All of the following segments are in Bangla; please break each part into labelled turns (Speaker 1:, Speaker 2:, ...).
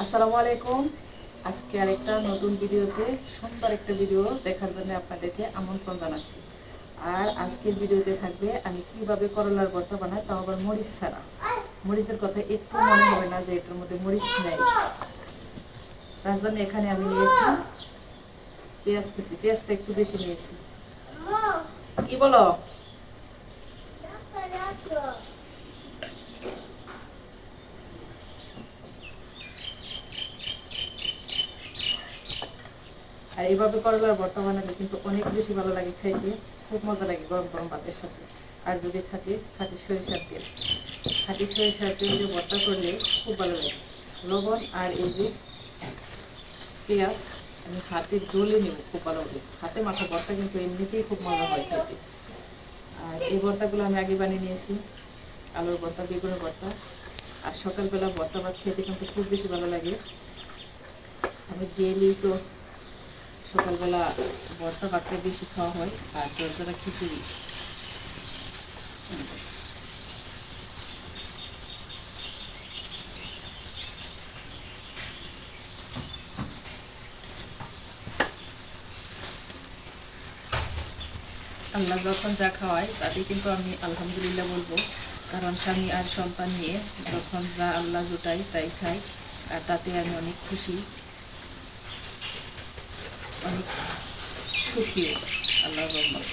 Speaker 1: আসসালামু আলাইকুম। আজকে আরেকটা নতুন ভিডিওতে সুন্দর একটা ভিডিও দেখার জন্য আপনাদেরকে আমন্ত্রণ জানাচ্ছি। আর আজকের ভিডিওতে থাকবে আমি কীভাবে করলার ভর্তা বানাই তাও আবার মরিচ ছাড়া। মরিচের কথা একটু মনে হবে না, যে এটার মধ্যে মরিচ নেই। তার জন্য এখানে আমি নিয়েছি পেঁয়াজ কুচি। পেঁয়াজটা একটু বেশি নিয়েছি। কি বলো? আর এইভাবে করলার ভর্তা বানালে কিন্তু অনেক বেশি ভালো লাগে খাইতে। খুব মজা লাগে গরম গরম ভাতের সাথে। আর যদি থাকে খাঁটি সরিষার তেল। খাঁটি সরিষার তেল দিয়ে ভর্তা করলে খুব ভালো লাগে। লবণ আর এই যে পেঁয়াজ আমি হাতে ডলে নেব, খুব ভালো হবে। হাতে মাথা ভর্তা কিন্তু এমনিতেই খুব মজা হয় খেতে। আর এই ভর্তাগুলো আমি আগে বানিয়ে নিয়েছি। আলুর ভর্তা, বেগুনের ভর্তা। আর সকালবেলা ভর্তা ভাত খেতে কিন্তু খুব বেশি ভালো লাগে। আমি ডেলি তো সকালবেলা ভর্তা ভাতটা বেশি খাওয়া হয়, আর জর্জরা খিচুড়ি। আল্লাহ যখন যা খাওয়ায়, তাতে কিন্তু আমি আলহামদুলিল্লাহ বলব, কারণ স্বামী আর সন্তান নিয়ে যখন যা আল্লাহ জোটাই তাই খাই আর তাতে আমি অনেক খুশি অনেক সুখী আল্লাহ রহমত।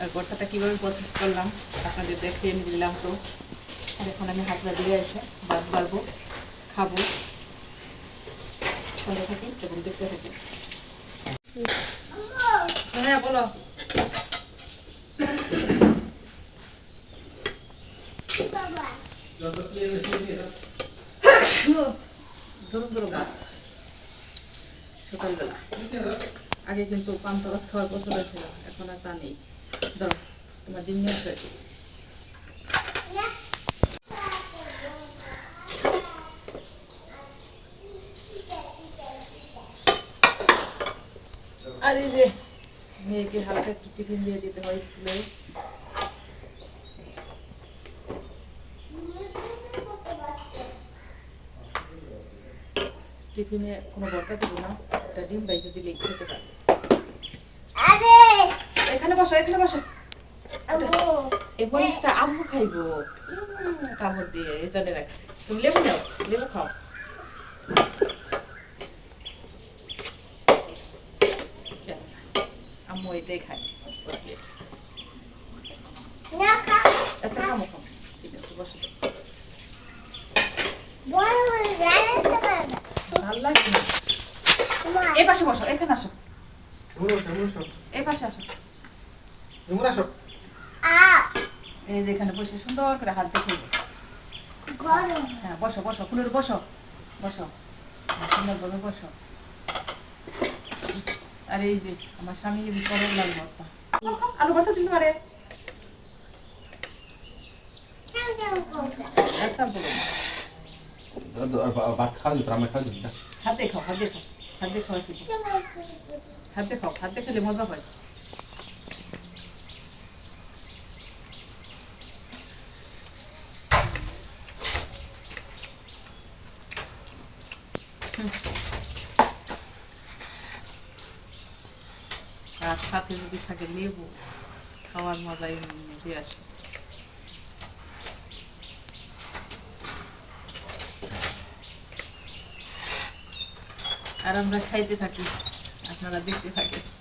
Speaker 1: আর ভর্তাটা কীভাবে প্রসেস করলাম, আপনাদের দেখিয়ে দিলাম তো। আর এখন আমি হাতটা দিয়ে এসে ভাত বাড়বো, খাব। সঙ্গে থাকি এবং দেখতে থাকি হ্যাঁ বলো। আগে কিন্তু পান্তা খাওয়ার পছন্দ ছিল, এখন আর তা নেই। ধরো, তোমার ডিম নিয়ে যে মেয়েকে হালকা একটু টিফিন দিয়ে দিতে হয় স্কুলে। টিফিনে কোনো বর্তা দেবো না একটা ডিম বাইজে দিলে খেতে পারবে এখানে বসো এখানে বসো। এই মরিচটা আম্মু খাইবো। কামড় দিয়ে এই জন্য রাখছি। তুমি লেবু নাও লেবু খাও। ওর plate। আচ্ছা খামো খামো ঠিক আছে বসো। না? পাশে বসো এখানে আসো। এই পাশে আসো। এই যে এখানে বসে সুন্দর করে হাত দেখে হ্যাঁ বসো বসো ফুলের বসো। বসো। হ্যাঁ, সুন্দরভাবে বসো। আর এই যে আমার স্বামী যদি করল ভর্তা আলু ভর্তা দিতে পারে
Speaker 2: ভাত খাওয়া যেত আমরা খাওয়া যেত
Speaker 1: হাত দেখাও হাত দেখাও হাত দেখাও শিখো। হাত মজা হয়। হুম। আর সাথে যদি থাকে লেবু খাওয়ার মজাই মধ্যে আসে আর আমরা খাইতে থাকি আপনারা দেখতে থাকেন